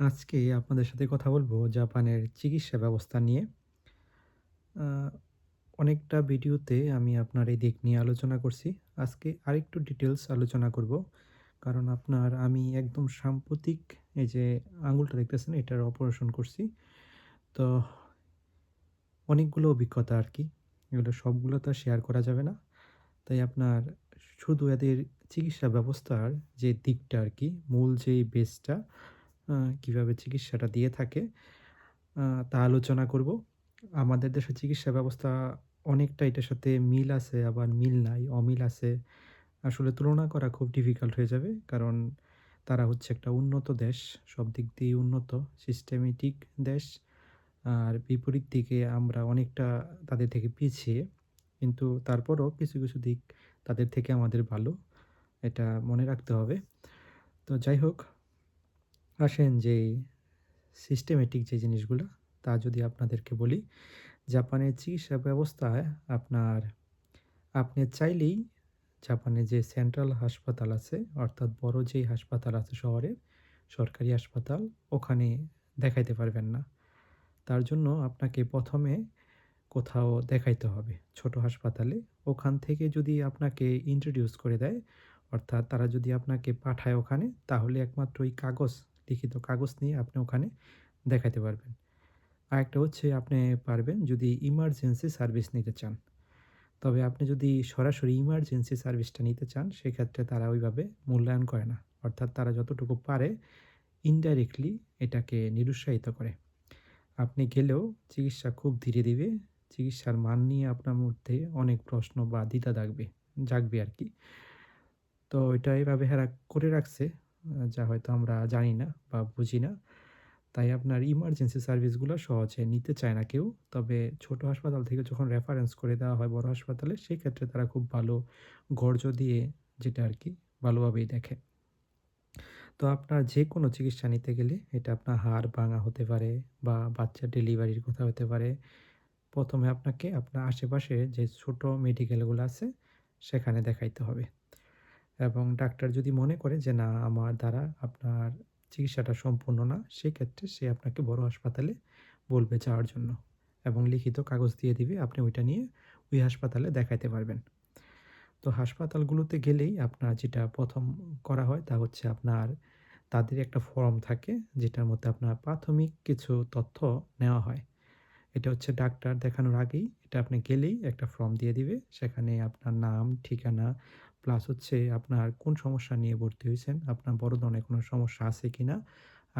আজকে আপনাদের সাথে কথা বলব জাপানের চিকিৎসা ব্যবস্থা নিয়ে। অনেকটা ভিডিওতে আমি আপনার এই দিক নিয়ে আলোচনা করছি। আজকে আরেকটু ডিটেলস আলোচনা করব। কারণ আপনার আমি একদম সাম্প্রতিক এই যে আঙুলটা দেখতেছেন, এটার অপারেশন করছি। তো অনেকগুলো অভিজ্ঞতা আর কি, এগুলো সবগুলো তো শেয়ার করা যাবে না। তাই আপনার শুধু এদের চিকিৎসা ব্যবস্থার যে দিকটা আর কি, মূল যেই বেসটা কীভাবে চিকিৎসাটা দিয়ে থাকে তা আলোচনা করব। আমাদের দেশের চিকিৎসা ব্যবস্থা অনেকটা এটার সাথে মিল আছে আবার মিল নাই, অমিল আছে। আসলে তুলনা করা খুব ডিফিকাল্ট হয়ে যাবে। কারণ তারা হচ্ছে একটা উন্নত দেশ, সব দিক দিয়েই উন্নত, সিস্টেমেটিক দেশ। আর বিপরীত দিকে আমরা অনেকটা তাদের থেকে পিছিয়ে। কিন্তু তারপরও কিছু, কিছু দিক তাদের থেকে আমাদের ভালো। এটা মনে রাখতে হবে। তো যাই হোক আসেন যে সিস্টেমেটিক যে জিনিসগুলো তা যদি আপনাদেরকে বলি, জাপানের চিকিৎসা ব্যবস্থায় আপনার আপনি চাইলেই জাপানে যে সেন্ট্রাল হাসপাতাল আছে অর্থাৎ বড় যেই হাসপাতাল আছে শহরের, সরকারি হাসপাতাল ওখানে দেখাইতে পারবেন না। তার জন্য আপনাকে প্রথমে কোথাও দেখাইতে হবে ছোট হাসপাতালে। ওখান থেকে যদি আপনাকে ইন্ট্রোডিউস করে দেয়, অর্থাৎ তারা যদি আপনাকে পাঠায় ওখানে তাহলে একমাত্র ওই কাগজ লিখিত কাগজ নিয়ে আপনি ওখানে দেখাইতে পারবেন। আরেকটা হচ্ছে আপনি পারবেন যদি ইমার্জেন্সি সার্ভিস নিতে চান। তবে আপনি যদি সরাসরি ইমার্জেন্সি সার্ভিসটা নিতে চান, সেক্ষেত্রে তারা ওইভাবে মূল্যায়ন করে না। অর্থাৎ তারা যতটুকু পারে ইনডাইরেক্টলি এটাকে নিরুৎসাহিত করে। আপনি গেলেও চিকিৎসা খুব ধীরে দিবে। চিকিৎসার মান নিয়ে আপনার মধ্যে অনেক প্রশ্ন বা দ্বিধা থাকবে জাগবে আরকি। তো এটা এভাবে হেরা করে রাখছে যা হয়তো আমরা জানি না বা বুঝি না। তাই আপনার ইমার্জেন্সি সার্ভিসগুলো সহজে নিতে চায় না কেউ। তবে ছোট হাসপাতাল থেকে যখন রেফারেন্স করে দেওয়া হয় বড় হাসপাতালে, সেক্ষেত্রে তারা খুব ভালো গর্জ দিয়ে যেটা আর কি ভালোভাবেই দেখে। তো আপনার যে কোনো চিকিৎসা নিতে গেলে এটা আপনার হাড় ভাঙা হতে পারে বা বাচ্চার ডেলিভারির কথা হতে পারে। প্রথমে আপনাকে আপনার আশেপাশে যে ছোট মেডিকেলগুলো আছে, সেখানে দেখাইতে হবে। এবং ডাক্তার যদি মনে করে যে না আমার দ্বারা আপনার চিকিৎসাটা সম্পূর্ণ না, সেক্ষেত্রে সে আপনাকে বড় হাসপাতালে বলবে যাওয়ার জন্য এবং লিখিত কাগজ দিয়ে দিবে। আপনি ওইটা নিয়ে ওই হাসপাতালে দেখাইতে পারবেন। তো হাসপাতালগুলোতে গেলেই আপনার যেটা প্রথম করা হয় তা হচ্ছে আপনার তাদের একটা ফর্ম থাকে যেটার মধ্যে আপনার প্রাথমিক কিছু তথ্য নেওয়া হয়। এটা হচ্ছে ডাক্তার দেখানোর আগেই এটা আপনি গেলেই একটা ফর্ম দিয়ে দিবে। সেখানে আপনার নাম, ঠিকানা প্লাস হচ্ছে আপনার কোন সমস্যা নিয়ে ভর্তি হয়েছেন, আপনার বড় ধরনের কোনো সমস্যা আছে কি না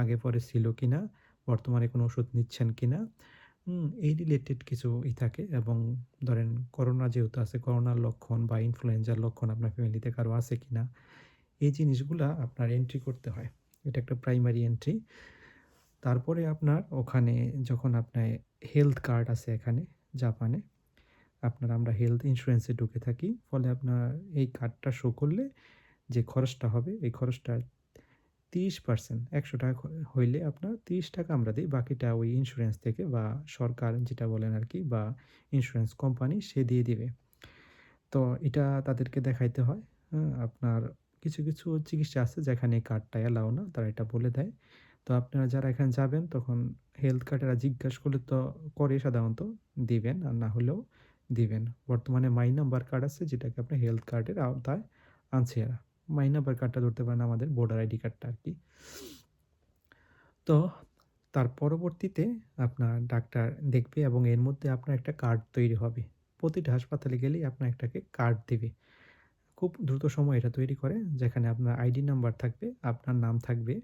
আগে পরে ছিল কি না বর্তমানে কোনো ওষুধ নিচ্ছেন কিনা, হুম? এই রিলেটেড কিছু ই থাকে এবং ধরেন করোনা যেহেতু আছে, করোনার লক্ষণ বা ইনফ্লুয়েঞ্জার লক্ষণ আপনার ফ্যামিলিতে কারও আছে কি না এই জিনিসগুলা আপনার এন্ট্রি করতে হয়। এটা একটা প্রাইমারি এন্ট্রি। তারপরে আপনার ওখানে যখন আপনার হেলথ কার্ড আছে এখানে জাপানে, আপনার আমরা হেলথ ইন্স্যুরেন্সে ঢুকে থাকি। ফলে আপনার এই কার্ডটা শো করলে যে খরচটা হবে এই খরচটা ৩০% ৳১০০ খ হইলে আপনার ৳৩০ আমরা দিই বাকিটা ওই ইন্স্যুরেন্স থেকে বা সরকার যেটা বলেন আর কি বা ইন্স্যুরেন্স কোম্পানি সে দিয়ে দিবে। তো এটা তাদেরকে দেখাইতে হয়। হ্যাঁ? আপনার কিছু, কিছু চিকিৎসা আছে যেখানে এই কার্ডটা এলাও না। তারা এটা বলে দেয়। তো আপনারা যারা এখানে যাবেন তখন হেলথ কার্ডেরা জিজ্ঞাসা করলে তো করে সাধারণত দিবেন আর না হলেও দিবেন। বর্তমানে মাই নাম্বার কার্ড আছে যেটাকে আপনার হেলথ কার্ডের আওতায় আনছে এরা। মাই নাম্বার কার্ডটা ধরতে পারেন আমাদের ভোটার আইডি কার্ডটা আর কি তো তার পরবর্তীতে আপনার ডাক্তার দেখবে এবং এর মধ্যে আপনার একটা কার্ড তৈরি হবে। প্রতিটা হাসপাতালে গেলেই আপনার একটাকে কার্ড দেবে খুব দ্রুত সময় এটা তৈরি করে যেখানে আপনার আইডি নাম্বার থাকবে, আপনার নাম থাকবে।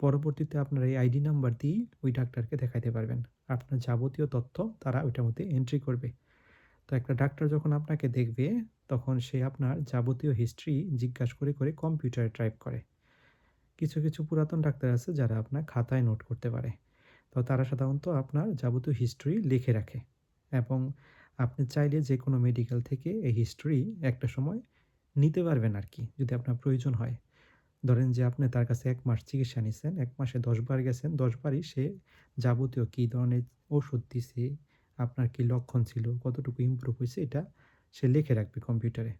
পরবর্তীতে আপনার এই আইডি নাম্বার দিয়েই ওই ডাক্তারকে দেখাতে পারবেন। আপনার যাবতীয় তথ্য তারা ওইটার মধ্যে এন্ট্রি করবে। তো একটা ডাক্তার যখন আপনাকে দেখবে তখন সে আপনার যাবতীয় হিস্ট্রি জিজ্ঞাসা করে, করে কম্পিউটারে টাইপ করে। কিছু, কিছু পুরাতন ডাক্তার আছে যারা আপনার খাতায় নোট করতে পারে। তো তারা সাধারণত আপনার যাবতীয় হিস্ট্রি লিখে রাখে এবং আপনি চাইলে যে কোনো মেডিকেল থেকে এই হিস্ট্রি একটা সময় নিতে পারবেন আর কি যদি আপনার প্রয়োজন হয়। ধরেন যে আপনি তার কাছে এক মাস চিকিৎসা নিছেন, এক মাসে দশবার গেছেন, দশবারই সে যাবতীয় কী ধরনের ওষুধ দিছে, আপনার কী লক্ষণ ছিল, কতটুকু ইমপ্রুভ হয়েছে এটা সে লিখে রাখবে কম্পিউটারে।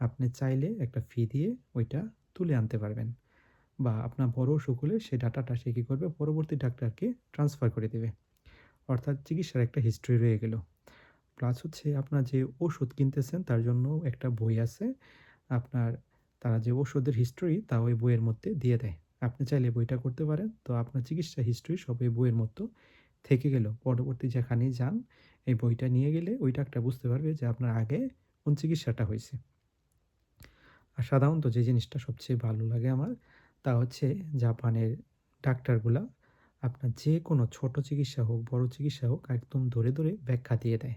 আপনি চাইলে একটা ফি দিয়ে ওইটা তুলে আনতে পারবেন। বা আপনার বড় অসুখ হলে সেই ডাটাটা সে কী করবে পরবর্তী ডাক্তারকে ট্রান্সফার করে দেবে অর্থাৎ চিকিৎসার একটা হিস্ট্রি রয়ে গেল প্লাস হচ্ছে আপনার যে ওষুধ কিনতেছেন তার জন্য একটা বই আছে আপনার তারা যে ওষুধের হিস্ট্রি তা ওই বইয়ের মধ্যে দিয়ে দেয় আপনি চাইলে বইটা করতে পারেন তো আপনার চিকিৎসা হিস্ট্রি সব এই বইয়ের মতো থেকে গেল। পরবর্তী যেখানেই যান, এই বইটা নিয়ে গেলে ওই ডাক্তার বুঝতে পারবে যে আপনার আগে কোন চিকিৎসাটা হয়েছে। আর সাধারণত যে জিনিসটা সবচেয়ে ভালো লাগে আমার, তা হচ্ছে জাপানের ডাক্তারগুলা আপনার যে কোনো ছোট চিকিৎসা হোক, বড় চিকিৎসা হোক, একদম ধরে ধরে ব্যাখ্যা দিয়ে দেয়।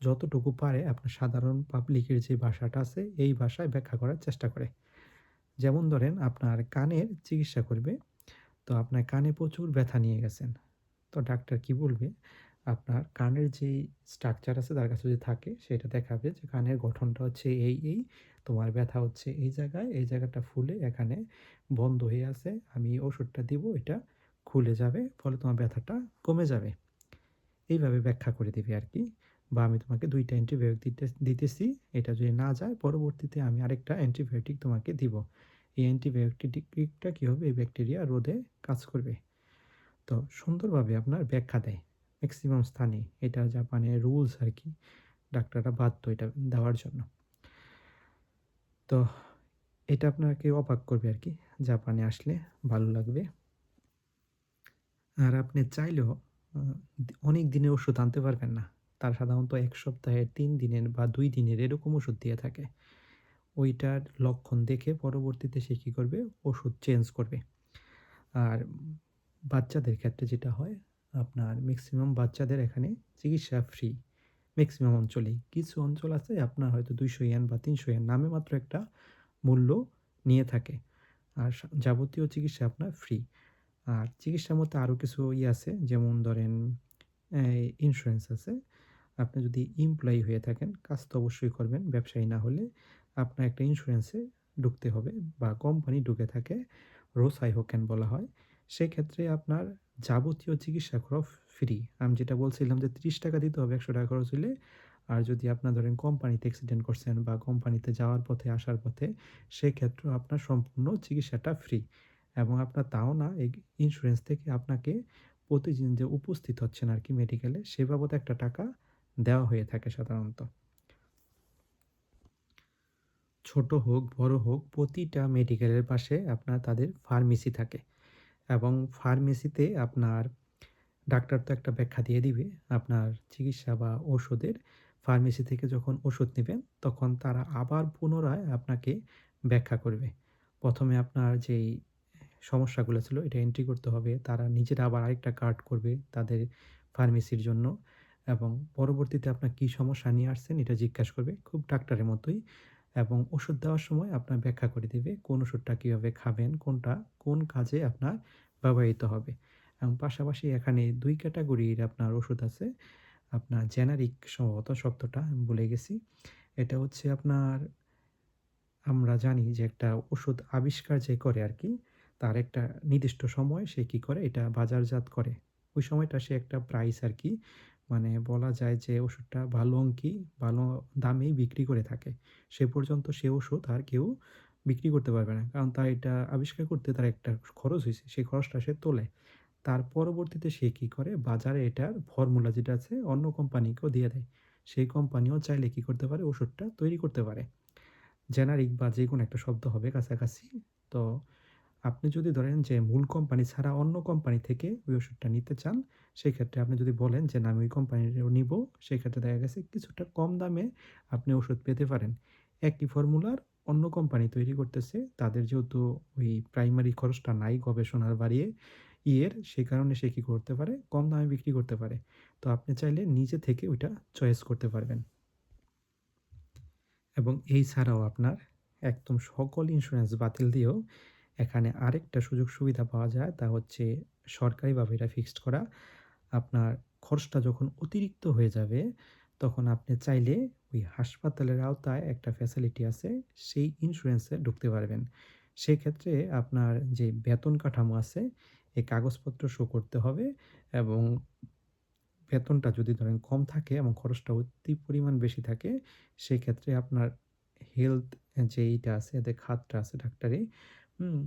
যতটুকু পারে আপনার সাধারণ পাবলিকের যে ভাষাটা আছে, এই ভাষায় ব্যাখ্যা করার চেষ্টা করে। যেমন ধরেন, আপনার কানের চিকিৎসা করবে, তো আপনার কানে প্রচুর ব্যথা নিয়ে গেছেন। তো ডাক্তার কি বলবে? আপনার কানের যেই স্ট্রাকচার আছে, তার কাছে যদি থাকে, সেটা দেখাবে যে কানের গঠনটা হচ্ছে এই এই, তোমার ব্যথা হচ্ছে এই জায়গায়, এই জায়গাটা ফুলে এখানে বন্ধ হয়ে আছে, আমি ওষুধটা দিব, এটা খুলে যাবে, ফলে তোমার ব্যথাটা কমে যাবে। এইভাবে ব্যাখ্যা করে দিবে আর কি। বা আমি তোমাকে দুইটা অ্যান্টিবায়োটিক দিতে, দিতেছি, এটা যদি না যায়, পরবর্তীতে আমি আরেকটা অ্যান্টিবায়োটিক তোমাকে দিব। এই অ্যান্টিবায়োটিকটা কী হবে? এই ব্যাকটেরিয়া রোধে কাজ করবে। তো সুন্দরভাবে আপনার ব্যাখ্যা দেয়। ম্যাক্সিমাম স্থানে এটা জাপানের রুলস আর কি, ডাক্তাররা বাধ্য এটা দেওয়ার জন্য। তো এটা আপনাকে অবাক করবে আর কি, জাপানে আসলে ভালো লাগবে। আর আপনি চাইলেও অনেক দিনের ওষুধ আনতে পারবেন না। তার সাধারণত এক সপ্তাহের তিন দিনের বা দুই দিনের এরকম ওষুধ দিয়ে থাকে। ওইটার লক্ষণ দেখে পরবর্তীতে সে কী করবে? ওষুধ চেঞ্জ করবে। আর বাচ্চাদের ক্ষেত্রে যেটা হয়, আপনার ম্যাক্সিমাম বাচ্চাদের এখানে চিকিৎসা ফ্রি ম্যাক্সিমাম অঞ্চলেই কিছু অঞ্চল আছে আপনার হয়তো দুইশো ইয়ান বা তিনশো ইয়ান নামে মাত্র একটা মূল্য নিয়ে থাকে। আর যাবতীয় চিকিৎসা আপনার ফ্রি আর চিকিৎসার মধ্যে আরও কিছু ইয়ে আছে, যেমন ধরেন ইন্স্যুরেন্স আছে। আপনি যদি এমপ্লয়ি হয়ে থাকেন, কাজ তো অবশ্যই করবেন, ব্যবসায়ী না হলে আপনার একটা ইন্স্যুরেন্সে ঢুকতে হবে বা কোম্পানি ঢুকে থাকে, রোসাই হোকেন বলা হয়। সেক্ষেত্রে আপনার যাবতীয় চিকিৎসা খরচ ফ্রি। আমি যেটা বলছিলাম যে ত্রিশ টাকা দিতে হবে, একশো টাকা খরচ হলে আর যদি আপনার ধরেন কোম্পানিতে অ্যাক্সিডেন্ট করছেন বা কোম্পানিতে যাওয়ার পথে, আসার পথে, সেক্ষেত্রেও আপনার সম্পূর্ণ চিকিৎসাটা ফ্রি এবং আপনার তাও না, এই ইন্স্যুরেন্স থেকে আপনাকে প্রতিদিন যে উপস্থিত হচ্ছেন আর কি মেডিকেলে সে বাবদ একটা টাকা দেওয়া হয়ে থাকে সাধারণত। ছোট হোক, বড় হোক, প্রতিটা মেডিকেলের পাশে আপনার তাদের ফার্মেসি থাকে। এবং ফার্মেসিতে আপনার ডাক্তার তো একটা ব্যাখ্যা দিয়ে দিবে, আপনার চিকিৎসা বা ওষুধের ফার্মেসি থেকে যখন ওষুধ নেবেন, তখন তারা আবার পুনরায় আপনাকে ব্যাখ্যা করবে। প্রথমে আপনার যেই সমস্যাগুলো ছিল, এটা এন্ট্রি করতে হবে, তারা নিজেরা আবার আরেকটা কার্ড করবে তাদের ফার্মেসির জন্য এবং পরবর্তীতে আপনার কী সমস্যা নিয়ে আসছেন, এটা জিজ্ঞাসা করবে। খুব ডাক্তারের মতোই এবং ওষুধ দেওয়ার সময় আপনার ব্যাখ্যা করে দেবে কোন ওষুধটা কীভাবে খাবেন, কোনটা, কোন কাজে আপনার ব্যবহৃত হবে। এবং পাশাপাশি এখানে দুই ক্যাটাগরির আপনার ওষুধ আছে, আপনার জেনারিক সম্ভবত শব্দটা আমি ভুলে গেছি। এটা হচ্ছে আপনার, আমরা জানি যে একটা ওষুধ আবিষ্কার যে করে আর কি, তার একটা নির্দিষ্ট সময় সে কি করে, এটা বাজারজাত করে। ওই সময়টা সে একটা প্রাইস আর কি মানে বলা যায় যে ওষুধটা ভালো অঙ্কি, ভালো দামেই বিক্রি করে থাকে। সে পর্যন্ত সে ওষুধ আর কেউ বিক্রি করতে পারবে না। কারণ তার এটা আবিষ্কার করতে তার একটা খরচ হয়েছে, সেই খরচটা সে তোলে। তার পরবর্তীতে সে কী করে? বাজারে এটার ফর্মুলা যেটা আছে, অন্য কোম্পানিকেও দিয়ে দেয়। সেই কোম্পানিও চাইলে কী করতে পারে? ওষুধটা তৈরি করতে পারে। জেনারিক বা যে কোনো একটা শব্দ হবে কাছাকাছি। তো আপনি যদি ধরেন যে মূল কোম্পানি ছাড়া অন্য কোম্পানি থেকে ওই ওষুধটা নিতে চান, সেক্ষেত্রে আপনি যদি বলেন যে, না, আমি ওই কোম্পানির নিব সেক্ষেত্রে দেখা গেছে কিছুটা কম দামে আপনি ওষুধ পেতে পারেন। একই ফর্মুলার অন্য কোম্পানি তৈরি করতেছে, তাদের যেহেতু ওই প্রাইমারি খরচটা নাই গবেষণার বাড়িয়ে ইয়ের, সে কারণে সে কী করতে পারে? কম দামে বিক্রি করতে পারে। তো আপনি চাইলে নিজে থেকে ওইটা চয়েস করতে পারবেন। এবং এই ছাড়াও আপনার একদম সকল ইন্স্যুরেন্স বাতিল দিয়েও এখানে আরেকটা সুযোগ সুবিধা পাওয়া যায়, তা হচ্ছে সরকারিভাবে এটা ফিক্সড করা। আপনার খরচটা যখন অতিরিক্ত হয়ে যাবে, তখন আপনি চাইলে ওই হাসপাতালের আওতায় একটা ফ্যাসিলিটি আছে, সেই ইন্স্যুরেন্সে ঢুকতে পারবেন। সেই ক্ষেত্রে আপনার যে বেতন কাঠামো আছে এই কাগজপত্র শো করতে হবে এবং বেতনটা যদি ধরেন কম থাকে এবং খরচটা অতি পরিমাণ বেশি থাকে, সেক্ষেত্রে আপনার হেলথ যে এইটা আছে, এদের খাতটা আছে ডাক্তারি হুম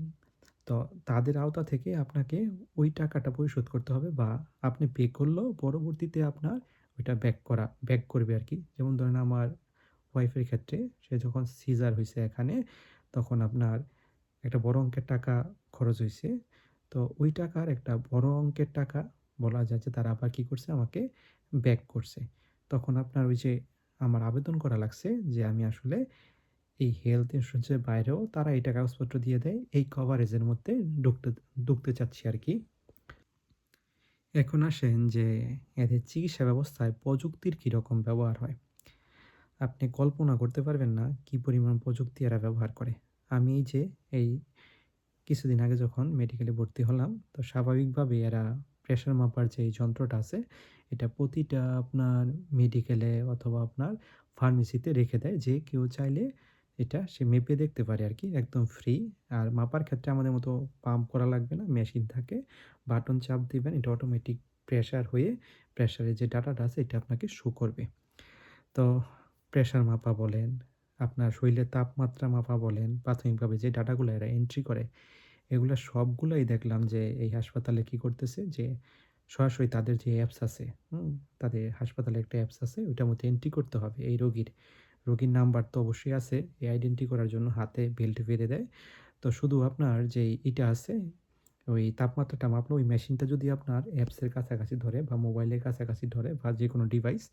তো তাদের আওতা থেকে আপনাকে ওই টাকাটা পরিশোধ করতে হবে বা আপনি পে করলেও পরবর্তীতে আপনার ওইটা ব্যাক করা ব্যাক করবে আর কি যেমন ধরেন আমার ওয়াইফের ক্ষেত্রে সে যখন সিজার হয়েছে এখানে, তখন আপনার একটা বড় অঙ্কের টাকা খরচ হয়েছে তো ওই টাকার একটা বড় অঙ্কের টাকা বলা যায় যে তারা আবার কী করছে আমাকে ব্যাক করছে। তখন আপনার ওই যে আমার আবেদন করা লাগছে যে আমি আসলে এই হেলথ ইন্স্যুরেন্সের বাইরেও তারা এটা কাগজপত্র দিয়ে দেয় এই কভারেজের মধ্যে ঢুকতে ঢুকতে চাচ্ছি আর কি এখন আসেন যে এদের চিকিৎসা ব্যবস্থায় প্রযুক্তির কীরকম ব্যবহার হয়? আপনি কল্পনা করতে পারবেন না কি পরিমাণ প্রযুক্তি এরা ব্যবহার করে। আমি এই যে এই কিছুদিন আগে যখন মেডিকেলে ভর্তি হলাম, তো স্বাভাবিকভাবেই এরা প্রেশার মাপার যে এই যন্ত্রটা আছে, এটা প্রতিটা আপনার মেডিকেলে অথবা আপনার ফার্মেসিতে রেখে দেয় যে কেউ চাইলে এটা সে মেপে দেখতে পারে আর কি একদম ফ্রি। আর মাপার ক্ষেত্রে আমাদের মতো পাম্প করা লাগবে না, মেশিন থাকে। বাটন চাপ দিবেন, এটা অটোমেটিক প্রেশার হয়ে প্রেশারের যে ডাটাটা আছে এটা আপনাকে শো করবে। তো প্রেশার মাপা বলেন, আপনার শরীরের তাপমাত্রা মাপা বলেন, প্রাথমিকভাবে যে ডাটাগুলো এরা এন্ট্রি করে, এগুলো সবগুলোই দেখলাম যে এই হাসপাতালে কি করতেছে যে সরাসরি তাদের যে অ্যাপস আছে, হুম? তাদের হাসপাতালে একটা অ্যাপস আছে, ওইটার মধ্যে এন্ট্রি করতে হবে এই রোগীর। রোগীর নাম্বার তো অবশ্যই আছে, এই আইডেন্টি করার জন্য হাতে বেল্ট বেঁধে দেয়। তো শুধু আপনার যে ইটা আছে, ওই তাপমাত্রাটা মাপলো ওই মেশিনটা যদি আপনার অ্যাপসের কাছাকাছি ধরে বা মোবাইলের কাছাকাছি ধরে বা যে কোনো ডিভাইস,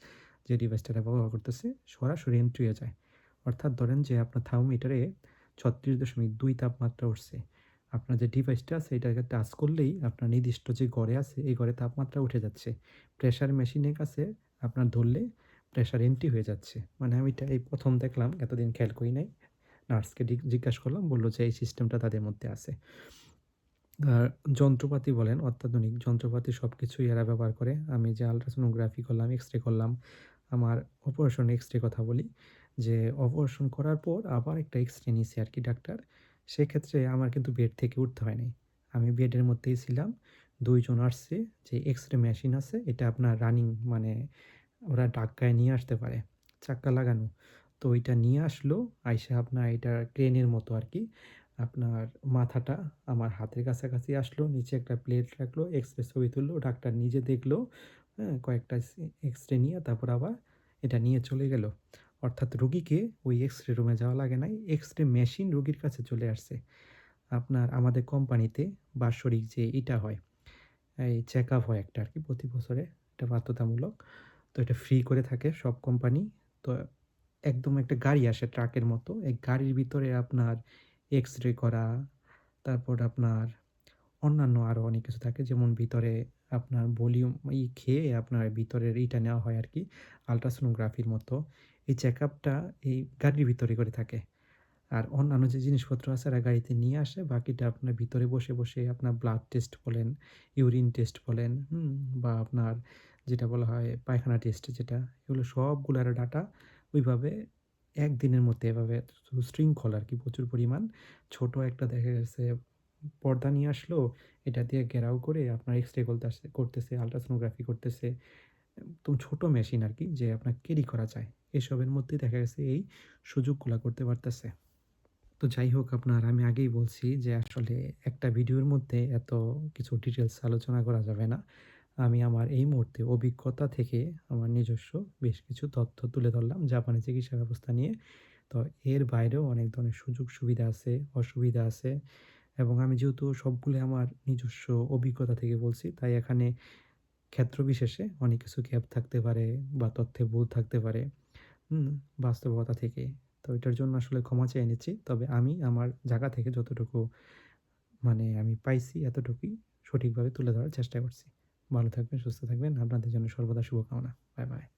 যে ডিভাইসটা ব্যবহার করতেছে, সরাসরি এন্ট্রি হয়ে যায়। অর্থাৎ ধরেন যে আপনার থার্মোমিটারে ৩৬.২ তাপমাত্রা উঠছে। আপনার যে ডিভাইসটা আছে এটাকে টাচ করলেই আপনার নির্দিষ্ট যে ঘরে আছে, এই ঘরে তাপমাত্রা উঠে যাচ্ছে। প্রেশার মেশিনের কাছে আপনার ধরলে প্রেশার এন্ট্রি হয়ে যাচ্ছে। মানে আমি এটা এই প্রথম দেখলাম, এতদিন খেয়াল করি নাই। নার্সকে জিজ্ঞাসা করলাম, বলল যে এই সিস্টেমটা তাদের মধ্যে আছে। আর যন্ত্রপাতি বলেন, অত্যাধুনিক যন্ত্রপাতি সবকিছুই এরা ব্যবহার করে। আমি যে আল্ট্রাসোনোগ্রাফি করলাম, এক্স-রে করলাম, আমার অপারেশন এক্স-রে কথা বলি, যে অপারেশন করার পর আবার একটা এক্স-রে নিয়েছি আর কি ডাক্তার। সেক্ষেত্রে আমার কিন্তু বেড থেকে উঠতে হয়নি আমি বেডের মধ্যেই ছিলাম। ২ জন আসছে, যে এক্স-রে মেশিন আছে, এটা আপনার রানিং মানে ওরা ঢাকায় নিয়ে আসতে পারে, চাক্কা লাগানো। তো ওইটা নিয়ে আসলো, আইসা আপনার এটা ক্রেনের মতো আর কি আপনার মাথাটা আমার হাতের কাছাকাছি আসলো, নিচে একটা প্লেট রাখল, এক্স-রে ছবি তুললো, ডাক্তার নিজে দেখল, হ্যাঁ? কয়েকটা সি এক্স-রে নিয়ে তারপর আবার এটা নিয়ে চলে গেল। অর্থাৎ রুগীকে ওই এক্স-রে রুমে যাওয়া লাগে নাই। এক্স-রে মেশিন রুগীর কাছে চলে আসছে। আপনার আমাদের কোম্পানিতে বাৎসরিক যে এটা হয়, এই চেকআপ হয় একটা আর কি প্রতি বছরে, এটা বাধ্যতামূলক। তো এটা ফ্রি করে থাকে সব কোম্পানি। তো একদম একটা গাড়ি আসে ট্রাকের মতো। এই গাড়ির ভিতরে আপনার এক্স-রে করা, তারপর আপনার অন্যান্য আরও অনেক কিছু থাকে। যেমন ভিতরে আপনার ভলিউম ই খেয়ে আপনার ভিতরের ইটা নেওয়া হয় আর কি আল্ট্রাসোনোগ্রাফির মতো। এই চেক আপটা এই গাড়ির ভিতরে করে থাকে। আর অন্যান্য যে জিনিসপত্র আছে এরা গাড়িতে নিয়ে আসে, বাকিটা আপনার ভিতরে বসে, বসে আপনার ব্লাড টেস্ট বলেন, ইউরিন টেস্ট বলেন? বা আপনার যেটা বলা হয় পায়খানা টেস্ট যেটা, এগুলো সবগুলার ডাটা ওইভাবে একদিনের মধ্যে এভাবে শৃঙ্খল আর কি প্রচুর পরিমাণ। ছোট একটা দেখা গেছে পর্দা নিয়ে আসলো, এটা দিয়ে ঘেরাও করে আপনার এক্স-রে করতাছে করতেছে, আল্ট্রাসোনোগ্রাফি করতেছে। একদম ছোট মেশিন আর কি যে আপনার ক্যারি করা যায়। এসবের মধ্যেই দেখা গেছে এই সুযোগগুলা করতে পারতেছে। তো যাই হোক আপনার আমি আগেই বলছি যে আসলে একটা ভিডিওর মধ্যে এত কিছু ডিটেলস আলোচনা করা যাবে না। আমি আমার এই মুহূর্তে অভিজ্ঞতা থেকে আমার নিজস্ব বেশ কিছু তথ্য তুলে ধরলাম জাপানি চিকিৎসা ব্যবস্থা নিয়ে। তো এর বাইরেও অনেক ধরনের সুযোগ সুবিধা আছে, অসুবিধা আছে এবং আমি যেহেতু সবগুলো আমার নিজস্ব অভিজ্ঞতা থেকে বলছি, তাই এখানে ক্ষেত্র বিশেষে অনেক কিছু গ্যাপ থাকতে পারে বা তথ্যে ভুল থাকতে পারে? বাস্তবতা থেকে। তো এটার জন্য আসলে ক্ষমা চেয়ে নিচ্ছি। তবে আমি আমার জায়গা থেকে যতটুকু মানে আমি পাইছি এতটুকুই সঠিকভাবে তুলে ধরার চেষ্টা করছি। ভালো থাকবেন, সুস্থ থাকবেন। আপনাদের জন্য সর্বদা শুভকামনা। Bye, bye.